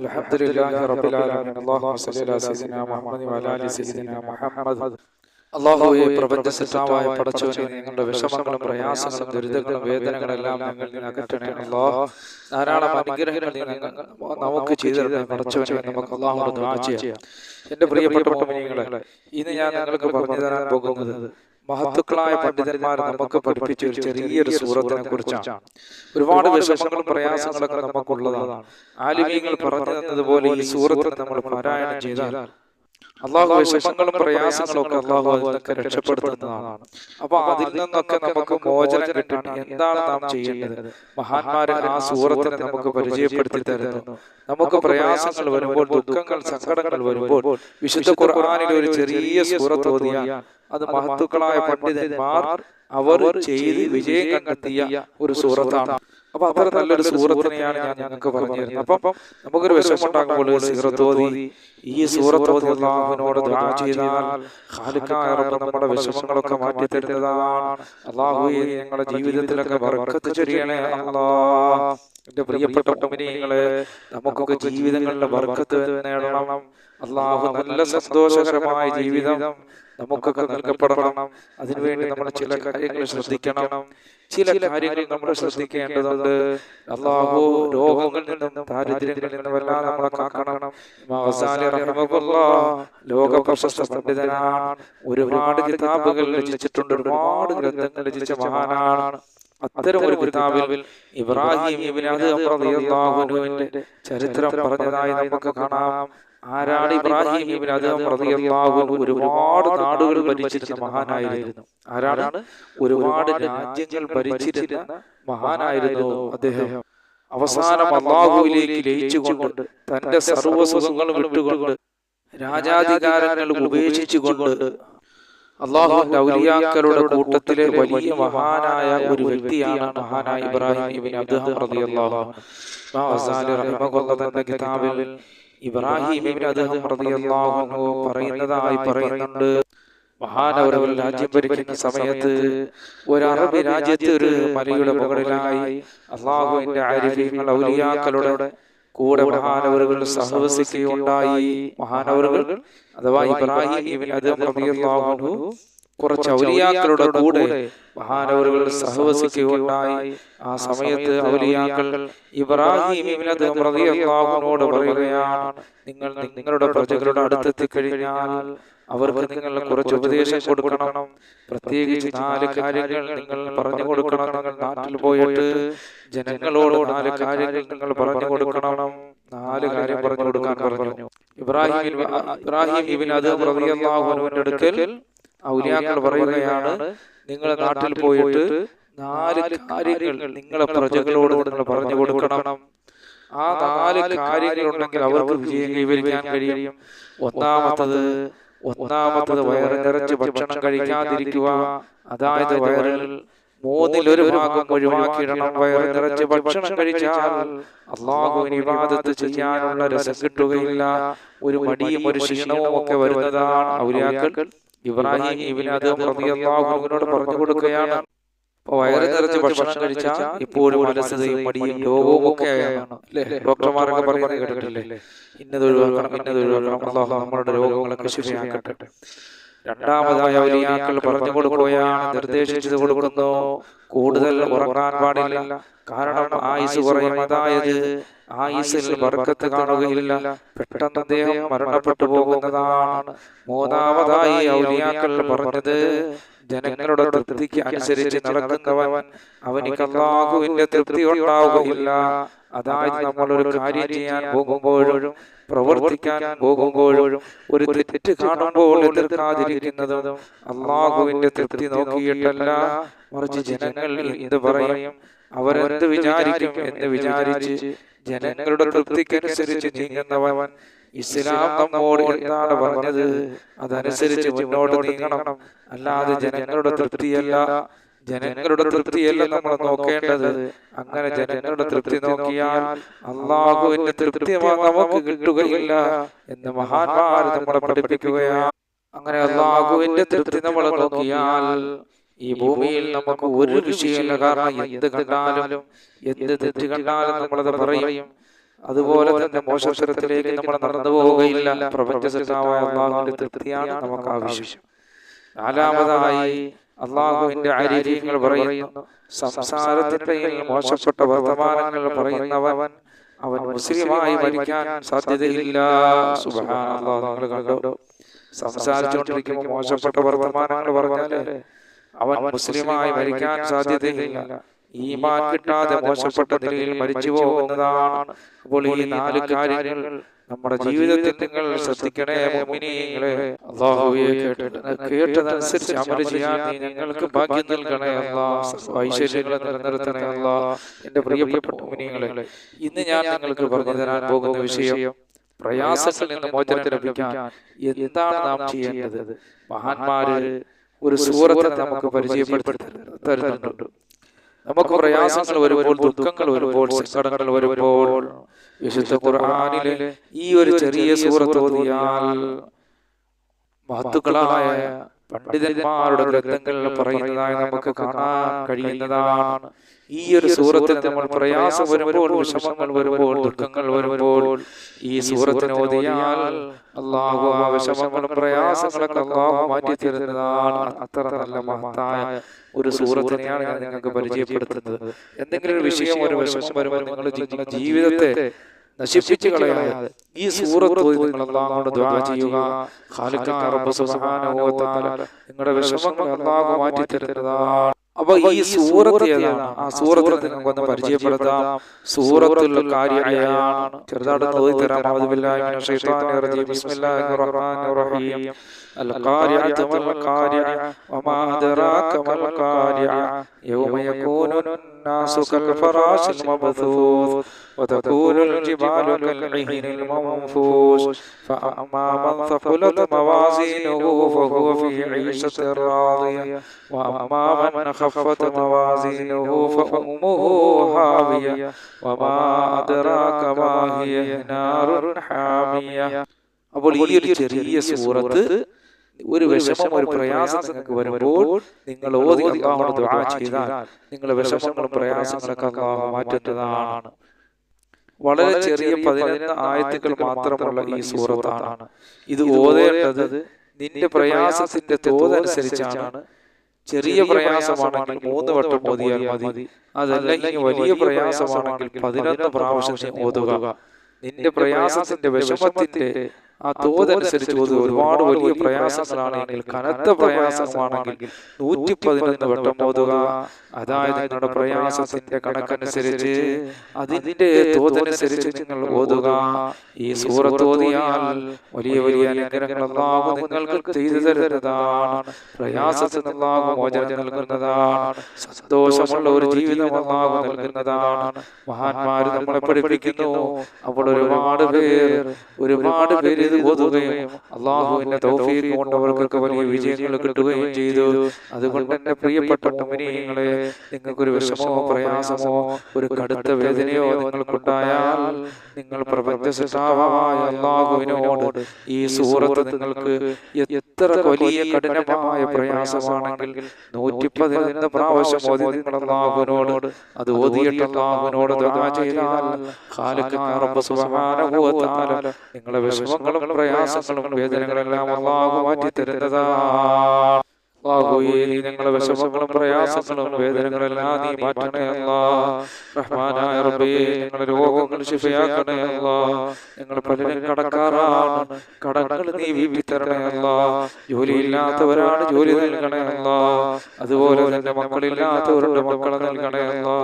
الحمد لله رب العالمين اللهم صل على سيدنا محمد وعلى ال سيدنا محمد അള്ളാഹുവെ പ്രപഞ്ച സൃഷ്ടാവായ പടച്ചവനെ നിങ്ങളുടെ വിഷമങ്ങളും പ്രയാസങ്ങളും ദുരിതങ്ങളും വേദനകളെല്ലാം ഞങ്ങൾ നിന്ന് അകറ്റണേ അല്ലാഹ് ധാരാളം അനുഗ്രഹങ്ങൾ നീ ഞങ്ങൾ നമുക്ക് ചെയ്തിരുന്ന പടച്ചവനെ നമുക്ക് അള്ളാഹുടെ ദുആ ചെയ്യാം എന്റെ പ്രിയപ്പെട്ട മോമിനികളെ ഇന്ന് ഞാൻ നിങ്ങൾക്ക് പറഞ്ഞു തരാൻ പോകുന്നത് മഹത്തുക്കളായ പണ്ഡിതന്മാർ നമുക്ക് പഠിപ്പിച്ച ഒരു ചെറിയൊരു സൂറത്തിനെ കുറിച്ചാണ് ഒരുപാട് വിഷമങ്ങളും പ്രയാസങ്ങളൊക്കെ നമുക്കുള്ളതാണ്. ആലിമീങ്ങൾ പറഞ്ഞു തന്നതുപോലെ ഈ സൂറത്തിൽ നമ്മൾ പാരായണം ചെയ്താൽ അള്ളാഹു വിഷമങ്ങളും പ്രയാസങ്ങളും ഒക്കെ അള്ളാഹു അതിനൊക്കെ രക്ഷപ്പെടുത്തുന്നതാണ്. അപ്പൊ അതിൽ നിന്നൊക്കെ നമുക്ക് മോചനം കിട്ടണം. എന്താണ് നാം ചെയ്യേണ്ടത്? മഹാന്മാരെ ആ സൂറത്തിനെ നമുക്ക് പരിചയപ്പെടുത്തി തരുന്നു. നമുക്ക് പ്രയാസങ്ങൾ വരുമ്പോൾ ദുഃഖങ്ങൾ സങ്കടങ്ങൾ വരുമ്പോൾ വിശുദ്ധ ഖുർആാനിൽ ഒരു ചെറിയ സൂറത്ത് ഓതിയാൽ അത് മഹത്തുക്കളായ പണ്ഡിതന്മാർ അവർ ചെയ്ത് വിജയം കണ്ടെത്തിയ ഒരു സൂറത്താണ് അപ്പൊ അത്ര നല്ലൊരു സൂറത്തിനെയാണ് ഞാൻ ഞങ്ങൾക്ക് പറഞ്ഞിരുന്നത്. അപ്പൊ നമുക്കൊരു വിഷമുണ്ടാകുമ്പോൾ സീറത്തോതി ഈ സൂറത്തോതി അള്ളാഹുവിനോട് ദുആ ചെയ്താൽ ഖാലിഖായ റബ്ബ് നമ്മുടെ വിഷമങ്ങളൊക്കെ മാറ്റി തരുന്നതാണ് അള്ളാഹു ഞങ്ങളുടെ ജീവിതത്തിലൊക്കെ ബർക്കത്ത് ചൊരിയണേ അല്ലാ എന്റെ പ്രിയപ്പെട്ട മുഅ്മിനീങ്ങളെ നമുക്കൊക്കെ ജീവിതങ്ങളുടെ ബർക്കത്ത് നേടണം. അള്ളാഹു നല്ല സന്തോഷകരമായ ജീവിതം നമുക്കൊക്കെ നൽകപ്പെടണം. അതിനുവേണ്ടി നമ്മൾ ചില കാര്യങ്ങൾ ശ്രദ്ധിക്കണം. ചില കാര്യങ്ങൾ നമ്മൾ ശ്രദ്ധിക്കേണ്ടതുണ്ട്. അള്ളാഹു രോഗങ്ങളിൽ നിന്നും ദാരിദ്ര്യങ്ങളിൽ നിന്നും എല്ലാം നമ്മളെ കാക്കണം. ലോക പ്രശസ്ത പണ്ഡിതനാണ്. ഒരുപാട് കിതാബുകൾ രചിച്ചിട്ടുണ്ട്. ഒരുപാട് ഗ്രന്ഥങ്ങൾ രചിച്ച മഹാനാണ്. അത്തരം ഒരു കിതാബിൽ ഇബ്രാഹിം ചരിത്രം പറഞ്ഞതായി നമുക്ക് കാണാം. ആരാണ് ഇബ്രാഹിം ഇബ്ൻ അദ്ഹം റളിയല്ലാഹു അൻഹു ഒരുപാട് നാടുകൾ ഭരിച്ചിരുന്ന മഹാനായിരുന്നു. ആരാണ്? ഒരുപാട് രാജ്യങ്ങൾ ഭരിച്ചിരുന്ന മഹാനായിരുന്നു അദ്ദേഹം. അവസാനം അള്ളാഹുവിലേക്ക് ലയിച്ചുകൊണ്ട് തന്റെ സർവസുഖങ്ങളും വിട്ടുകൊണ്ട് രാജാധികാരങ്ങൾ ഉപേക്ഷിച്ചുകൊണ്ട് അള്ളാഹുവിന്റെ ഔലിയാക്കളുടെ കൂട്ടത്തിലെ വലിയ മഹാനായ ഒരു വ്യക്തിയാണ് മഹാനായ ഇബ്രാഹിം ഇബ്ൻ അദ്ഹം റളിയല്ലാഹു അൻഹു. കിതാബിൽ ഇബ്രാഹിം അദ്ദേഹം റളിയല്ലാഹു പറയുന്നതായി പറയുന്നുണ്ട്. മഹാനവരവർ രാജ്യം ഭരിക്കുന്ന സമയത്ത് ഒരു അറബി രാജ്യത്ത് ഒരു മലയുടെ മുകളിലായി അള്ളാഹുവിന്റെ ആരിഫീങ്ങൾ ഔലിയാക്കളുടെ കൂടെ മഹാനവരുകൾ സഹവസിക്കുകയുണ്ടായി. മഹാനവറുകൾ അഥവാ ഇബ്രാഹിം ഇബിൻ അദ്ദേഹം റളിയല്ലാഹു കുറച്ച് ഔലിയാക്കളുടെ കൂടെ മഹാനവറുകൾ സഹവസിക്കുകയുണ്ടായി. ആ സമയത്ത് ഔലിയാക്കൾ ഇബ്രാഹിം റളിയല്ലാഹുവിനോട് പറയുകയാണ്. നിങ്ങൾ നിങ്ങളുടെ പ്രജകളുടെ അടുത്തെത്തി കഴിഞ്ഞാൽ അവർക്ക് നിങ്ങൾ കുറച്ച് ഉപദേശം കൊടുക്കണം. പ്രത്യേകിച്ച് നാല് കാര്യങ്ങൾ നിങ്ങൾ പറഞ്ഞു കൊടുക്കണം. നിങ്ങൾ നാട്ടിൽ പോയിട്ട് ജനങ്ങളോട് നാല് കാര്യങ്ങൾ നിങ്ങൾ പറഞ്ഞു കൊടുക്കണം. നാല് കാര്യം പറഞ്ഞു കൊടുക്കാൻ പറഞ്ഞു. ഇബ്രാഹിം ഇബ്രാഹിം ഇബിൻ അത് റളിയല്ലാഹുവിന്റെ അടുക്കൽ ഔലിയാക്കൾ പറയുകയാണ് നിങ്ങളെ നാട്ടിൽ പോയിട്ട് നാല് കാര്യങ്ങൾ നിങ്ങളെ പ്രജകളോട് നിങ്ങൾ പറഞ്ഞു കൊടുക്കണം. ആ നാല് കാര്യങ്ങൾ ഉണ്ടെങ്കിൽ അവർക്ക് വിജയം കൈവരിക്കാൻ കഴിയും. ഒന്നാമത്തത് ഒന്നാമത്തത് വയറ് നിറച്ച് ഭക്ഷണം കഴിക്കാതിരിക്കുക. അതായത് വയറിൽ മൂന്നിൽ ഒരു ഭാഗം ഒഴിവാക്കിയിടണം. വയറ് നിറച്ച് ഭക്ഷണം കഴിച്ചാൽ അള്ളാഹുവിന് വിവാദത്ത് ചെയ്യാനുള്ള രസം കിട്ടുകയില്ല. ഒരു മടിയും ഒരു ക്ഷീണവും ഒക്കെ വരുന്നതാണ് ഔലിയാക്കൾ ഇബ്രാഹിം റളിയല്ലാഹുവിനോട് പറഞ്ഞു കൊടുക്കുകയാണ്. അപ്പൊ വയറ് നിറച്ച് ഭക്ഷണം കഴിച്ചാൽ ഇപ്പോഴും അലസതയും മടിയും രോഗവും ഒക്കെ ആയാണ് ഡോക്ടർമാരൊക്കെ പറയുന്നത് കേട്ടിട്ടില്ലേ? ഇന്നത് ഒഴിവാക്കണം ഇന്നത് ഒഴിവാക്കണം അള്ളാഹു നമ്മുടെ രോഗങ്ങളൊക്കെ ശുചിയാക്കട്ടെ രണ്ടാമതായ ഔലിയാക്കൾ പറഞ്ഞു കൊടുക്കുകയാണ് നിർദ്ദേശിച്ചത് കൊടുക്കുന്നു. കൂടുതൽ ഉറങ്ങാൻ പാടില്ല. കാരണം ആയുസ് കുറയും അതായത് ആയുസിൽ ബർക്കത്ത് കാണുകയില്ല. പെട്ടെന്ന് അദ്ദേഹം മരണപ്പെട്ടു പോകുന്നതാണ്. മൂന്നാമതായി ഔലിയാക്കൾ പറഞ്ഞത് ജനങ്ങളുടെ തൃപ്തിക്ക് അനുസരിച്ച് നടക്കുന്നവൻ അവനിക്ക് അള്ളാഹുവിന്റെ തൃപ്തി ഉണ്ടാവുകയില്ല. അതായത് നമ്മൾ ഒരു കാര്യം ചെയ്യാൻ പോകുമ്പോഴും പ്രവർത്തിക്കാൻ പോകുമ്പോഴും ഒരു തെറ്റ് കാണുമ്പോൾ എതിർക്കാതിരിക്കുന്നതും അള്ളാഹുവിന്റെ തൃപ്തി നോക്കിയിട്ടല്ല മറിച്ച് ജനങ്ങൾ എന്ത് പറയും? അവരെന്ത് വിചാരിക്കും? എന്ന് വിചാരിച്ച് ജനങ്ങളുടെ തൃപ്തിക്കനുസരിച്ച് നീങ്ങുന്നവൻ ഇസ്ലാം നമ്മോട് എന്താണ് പറഞ്ഞത്? അതനുസരിച്ച് മുന്നോട്ട് നീങ്ങണം. അല്ലാതെ ജനങ്ങളുടെ തൃപ്തിയല്ല ജനങ്ങളുടെ തൃപ്തിയല്ല നമ്മൾ നോക്കേണ്ടത്. അങ്ങനെ ജനങ്ങളുടെ തൃപ്തി നോക്കിയാൽ അള്ളാഹുവിന്റെ തൃപ്തി നമുക്ക് കിട്ടുകയില്ല എന്ന് മഹാന്മാർ നമ്മളെ പഠിപ്പിക്കുകയാണ്. അങ്ങനെ അള്ളാഹുവിന്റെ തൃപ്തി നമ്മൾ നോക്കിയാൽ ഈ ഭൂമിയിൽ നമുക്ക് ഒരു വിഷയമില്ല. കാരണം എന്ത് കണ്ടാലും എന്ത് തെറ്റ് കണ്ടാലും നമ്മളത് പറയും. അതുപോലെ തന്നെ മോശത്തരത്തിലേക്ക് നമ്മൾ നടന്നു പോവുകയില്ല. പ്രപഞ്ച അള്ളാഹുവിന്റെ തൃപ്തിയാണ് നമുക്ക് ആവശ്യം. നാലാമതായി അള്ളാഹുവിന്റെ ആരീര്യങ്ങൾ പറയുന്നു. സംസാരത്തിന്റെ മോശപ്പെട്ട വർത്തമാനങ്ങൾ പറയുന്നവൻ അവൻ മുസ്ലിമായി മരിക്കാൻ സാധ്യതയില്ല. കണ്ടോ? സംസാരിച്ചുകൊണ്ടിരിക്കുമ്പോൾ മോശപ്പെട്ട വർത്തമാനങ്ങൾ പറഞ്ഞാൽ അവൻ മുസ്ലിമായി മരിക്കാൻ സാധ്യതയില്ല. ഈമാൻ കിട്ടാതെ മോശപ്പെട്ട നിലയിൽ മരിച്ചു പോകുന്നതാണ് അപ്പോൾ ഈ നാല് കാര്യങ്ങൾ നമ്മുടെ ജീവിതത്തിൽ നിങ്ങൾ ശ്രദ്ധിക്കണേ മുഅ്മിനീങ്ങളെ അല്ലാഹുവേ കേട്ടിട്ട് കേട്ടതനുസരിച്ച് അമൽ ചെയ്യാൻ നീ ഞങ്ങൾക്ക് ഭാഗ്യം നൽകണേ അല്ലാ. ഐശ്വര്യങ്ങളെ നിലനിർത്തണേ അല്ലാ. എന്റെ പ്രിയപ്പെട്ട മുഅ്മിനീങ്ങളെ ഇന്ന് ഞാൻ നിങ്ങൾക്ക് പറഞ്ഞു തരാൻ പോകുന്ന വിഷയം പ്രയാസങ്ങളിൽ നിന്ന് മോചനം ലഭിക്കാൻ എന്താണ് നാം ചെയ്യേണ്ടത്? മഹാന്മാര് ഒരു സൂറത്തെ നമുക്ക് പരിചയപ്പെടുത്തി തരുന്നുണ്ട്. നമുക്ക് പ്രയാസങ്ങൾ വരുമ്പോൾ ദുഃഖങ്ങൾ വരുമ്പോൾ സങ്കടങ്ങൾ വരുമ്പോൾ വിശുദ്ധ ഖുർആാനിലെ ഈ ഒരു ചെറിയ സൂറത്ത് ഓതിയാൽ മഹത്തുക്കളായ പണ്ഡിതന്മാരുടെ ഗ്രന്ഥങ്ങളിൽ പറയുന്നതായി നമുക്ക് കാണാൻ കഴിയുന്നതാണ്. ഈ ഒരു സൂറത്തിൽ നമ്മൾ പ്രയാസം വരുമ്പോൾ വിഷമങ്ങൾ വരുമ്പോൾ ദുഃഖങ്ങൾ വരുമ്പോൾ ഈ സൂറത്തിന് ഓതിയാൽ അള്ളാഹു ആ വിഷമങ്ങളും പ്രയാസങ്ങളൊക്കെ അള്ളാഹു മാറ്റി തരുന്നതാണ് അത്ര നല്ല മഹത്തായ ഒരു സൂറത്തിനെയാണ് ഞാൻ നിങ്ങൾക്ക് പരിചയപ്പെടുത്തുന്നത്. എന്തെങ്കിലും ഒരു വിഷയം ഒരു വിഷമം വരുമ്പോൾ നിങ്ങൾ ജീവിതത്തെ നശിപ്പിച്ചു കളയാതെ ഈ സൂറത്ത് നിങ്ങൾ ചെയ്യുക. ഖാലിഖായ റബ്ബ് സുബ്ഹാനഹു വ തആല നിങ്ങളുടെ വിഷമങ്ങൾ അള്ളാഹു മാറ്റി തരുന്നതാണ് അപ്പൊ ഈ സൂറത്ത് ഏതാണ് ആ സൂറത്തിൽ നിങ്ങൾക്ക് ഒന്ന് പരിചയപ്പെടുത്താം സൂറത്തുൽ കാര്യമാണ് ചെറുതായിട്ട് ഓതി തരാം അഊദു ബില്ലാഹി മിനശ് ശൈത്വാനിർ റജീം ബിസ്മില്ലാഹിർ റഹ്മാനിർ റഹീം القارعة ما القارعة وما أدراك ما القارعة يوم يكون الناس كالفراش المبثوث وتكون الجبال كالعهن المنفوش فأما من ثقلت موازينه فهو في عيشة راضية وأما من خفت موازينه فأمه هاوية وما أدراك ما هي نار حامية അപ്പോൾ ഈ ഒരു ചെറിയ സൂറത്ത് ഒരു വിഷമം ഒരു പ്രയാസം നിങ്ങൾക്ക് വരുമ്പോൾ നിങ്ങൾ ഓതി അള്ളാഹുവിനോട് ദുആ ചെയ്താൽ നിങ്ങളുടെ വിഷമങ്ങളും പ്രയാസങ്ങളൊക്കെ അള്ളാഹു മാറ്റുന്നതാണ് വളരെ ചെറിയ പതിനൊന്ന് ആയത്തുകൾ മാത്രമുള്ള ഈ സൂറത്താണ് ഇത് ഓതേണ്ടത് നിന്റെ പ്രയാസത്തിന്റെ തോതനുസരിച്ചാണ് ചെറിയ പ്രയാസമാണെങ്കിൽ മൂന്ന് വട്ടം ഓതിയാൽ മതി. അതല്ലെങ്കിൽ വലിയ പ്രയാസമാണെങ്കിൽ പതിനൊന്ന് പ്രാവശ്യം ഓതുക. നിന്റെ പ്രയാസത്തിന്റെ വിഷമത്തിന്റെ ആ തോതനുസരിച്ച് ഒരുപാട് വലിയ പ്രയാസങ്ങളാണെങ്കിൽ കനത്ത പ്രയാസമാണെങ്കിൽ നൂറ്റി പതിനൊന്ന് വട്ടം ഓതുക. അതായത് നിങ്ങളുടെ പ്രയാസത്തിന്റെ കണക്കനുസരിച്ച് അതിന്റെ തോതനുസരിച്ച് നിങ്ങൾ ഓതുക. ഈ സൂറത്ത് ഓതിയാൽ വലിയ വലിയ അനുഗ്രഹങ്ങൾ നിങ്ങൾക്ക് ചെയ്തു തരുന്നതാണ്. പ്രയാസത്തിൽ അല്ലാഹു മോചനം നൽകുന്നതാണ്. സന്തോഷമുള്ള ഒരു ജീവിതം അല്ലാഹു നൽകുന്നതാണ്. മഹാന്മാര് നമ്മളെ പഠിപ്പിക്കുന്നു. അപ്പോൾ ഒരുപാട് പേർ ഒരുപാട് പേര് ഇത് ഓതുകയും അള്ളാഹുവിന്റെ തൗഫീഖ് കൊണ്ട് അവർക്കൊക്കെ വലിയ വിജയങ്ങൾ കിട്ടുകയും ചെയ്തു. അതുകൊണ്ട് തന്നെ പ്രിയപ്പെട്ട മുമിനിയങ്ങളെ നിങ്ങൾക്കൊരു വിഷമമോ പ്രയാസമോ ഒരു കടുത്ത വേദനയോ നിങ്ങൾക്കുണ്ടായാൽ നിങ്ങൾ പ്രപഞ്ച സൃഷ്ടാവായ അള്ളാഹുവിനോട് ഈ സൂറത്ത് നിങ്ങൾക്ക് എത്ര വലിയ കഠിനമായ പ്രയാസമാണെങ്കിൽ നൂറ്റി പതിനൊന്ന് പ്രാവശ്യം ഓതി നിങ്ങൾ അള്ളാഹുവിനോട് അത് ഓതിയിട്ട് അള്ളാഹുവിനോട് ചെയ്താൽ നിങ്ങളെ റബ്ബ് നിങ്ങളുടെ വിഷമങ്ങളും പ്രയാസങ്ങളും വേദനകളെല്ലാം അള്ളാഹു മാറ്റി തരുന്നതാണ് അല്ലാഹുവേ, നീ ഞങ്ങളുടെ വിഷമങ്ങളും പ്രയാസങ്ങളും വേദനകളെല്ലാം നീ മാറ്റണേ അല്ലാ റഹ്മാനായ റബ്ബേ നിങ്ങളുടെ രോഗങ്ങൾ ശിഫയാക്കണേ അല്ലാ ഞങ്ങൾ പലരും കടക്കാറാണ്. കടങ്ങൾ നീ വിവിത്തരണേ അല്ലാഹ് അല്ലാ ജോലിയില്ലാത്തവരാണ് ജോലി നൽകണേ അല്ലാ അതുപോലെ തന്നെ മക്കളില്ലാത്തവരുടെ മക്കളെ നൽകണേ അല്ലാ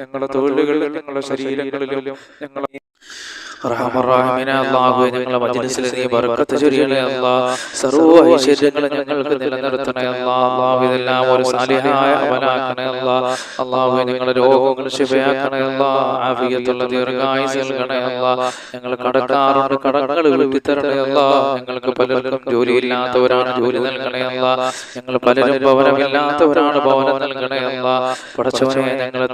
ഞങ്ങളുടെ തൊഴിലുകളിലും ഞങ്ങളുടെ ശരീരങ്ങളിലും ഞങ്ങളെ ഞങ്ങളുടെ മജ്ലിസിൽ നീ ബർക്കത്ത് ചൊരിയണേ അല്ലാ. സർവ ഐശ്വര്യങ്ങളും ഞങ്ങൾക്ക് നിലനിർത്തണേ അല്ലാഹു ഇതെല്ലാം ഒരു സാലിഹായ അവനാക്കണേ അല്ലാ. അല്ലാഹുവേ ഞങ്ങളുടെ രോഗങ്ങൾ ശിഫയാക്കണേ അല്ലാ. ആഫിയത്തുള്ള ദീർഘായുസ് നൽകണേ അല്ലാ. ഞങ്ങൾ കടക്കാറുണ്ട് കടങ്ങൾ വിളിപ്പിത്തരണേ അല്ലാ. ഞങ്ങൾക്ക് പലർക്കും ജോലിയില്ലാത്തവരാണ് ജോലി നൽകണേ അല്ലാ. ഞങ്ങൾ പലരും ഭവനമില്ലാത്തവരാണ് ഭവനം നൽകണേ അല്ലാ. പടച്ചവനെ ഞങ്ങളെ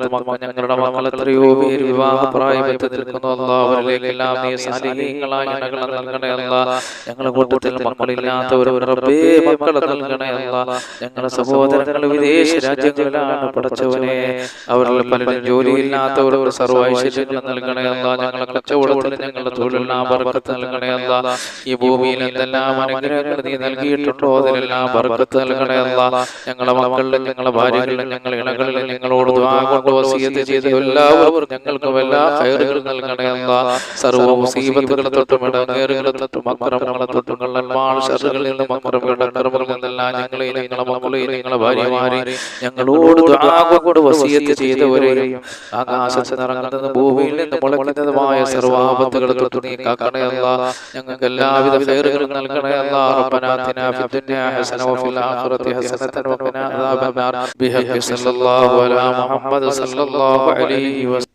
ഞങ്ങളുടെ മക്കൾ എത്രയോ പേര് വിവാഹ പ്രായത്തിൽ നിൽക്കുന്നു അല്ലാ അവരിലേക്ക് ഞങ്ങൾക്കെല്ലാം നീ സാലിഹീങ്ങളായ ഞങ്ങളെ നൽകണേ അല്ല. ഞങ്ങളുടെ കൂട്ടത്തിൽ മക്കളില്ലാത്തവർ റബ്ബേ മക്കളെ നൽകണേ അല്ല. ഞങ്ങളുടെ സഹോദരങ്ങൾ വിദേശ രാജ്യങ്ങളിലാണ് പഠിച്ചവനെ. അവരിൽ പലരും ജോലിയില്ലാത്തവർ ഒരു ഐശ്വര്യങ്ങൾ നൽകണേ അല്ല. ഞങ്ങളെ കച്ചവടത്തിൽ ഞങ്ങളുടെ തൊഴിലെല്ലാം ബർക്കത്ത് നൽകണേ അല്ല. ഈ ഭൂമിയിൽ എന്തെല്ലാം അനുഗ്രഹങ്ങൾ നീ നൽകിയിട്ടുണ്ടോ അതിലെല്ലാം ബർക്കത്ത് നൽകണേ അല്ല. ഞങ്ങളുടെ മക്കളിലും ഞങ്ങളുടെ ഭാര്യകളിലും ഞങ്ങളുടെ ഇണകളിലും ഞങ്ങളോട് കൊണ്ട് വസിയത്ത് ചെയ്ത എല്ലാവരും ഞങ്ങൾക്കും എല്ലാ നൽകണേ അല്ല സർവ മുസീബത്തുകളെ തൊട്ടും ഇടങ്ങേറുകളെ തൊട്ടും അക്രമങ്ങളെ തൊട്ടും ഷറുകളിൽ നിന്നും അക്രമങ്ങളുടെ അക്രമങ്ങളിൽ നിന്നെല്ലാം ഞങ്ങളെയും ഞങ്ങളുടെ മക്കളെയും ഞങ്ങളുടെ ഞങ്ങളോട് കൊണ്ട് വസിയത്ത് ചെയ്തവരെയും ആകാശത്ത് നിറങ്ങുന്നത് ഭൂമിയിൽ നിന്ന് മുളയ്ക്കുന്നതുമായ സർവാപത്തുകളെ തൊട്ട് നീ കാക്കണേ അല്ല ഞങ്ങൾക്ക് എല്ലാവിധ ഹൈറുകളും നൽകണേ അല്ല റബ്ബനാ ആതിനാ ഫിദ് ഹസന വഫിൽ ആഖിറതി ഹസനതൻ വഖിനാ അദാബന്നാർ ബിഹഖി സല്ലല്ലാഹു അലാ മുഹമ്മദ് സല്ലല്ലാഹു അലൈഹി വസല്ലം.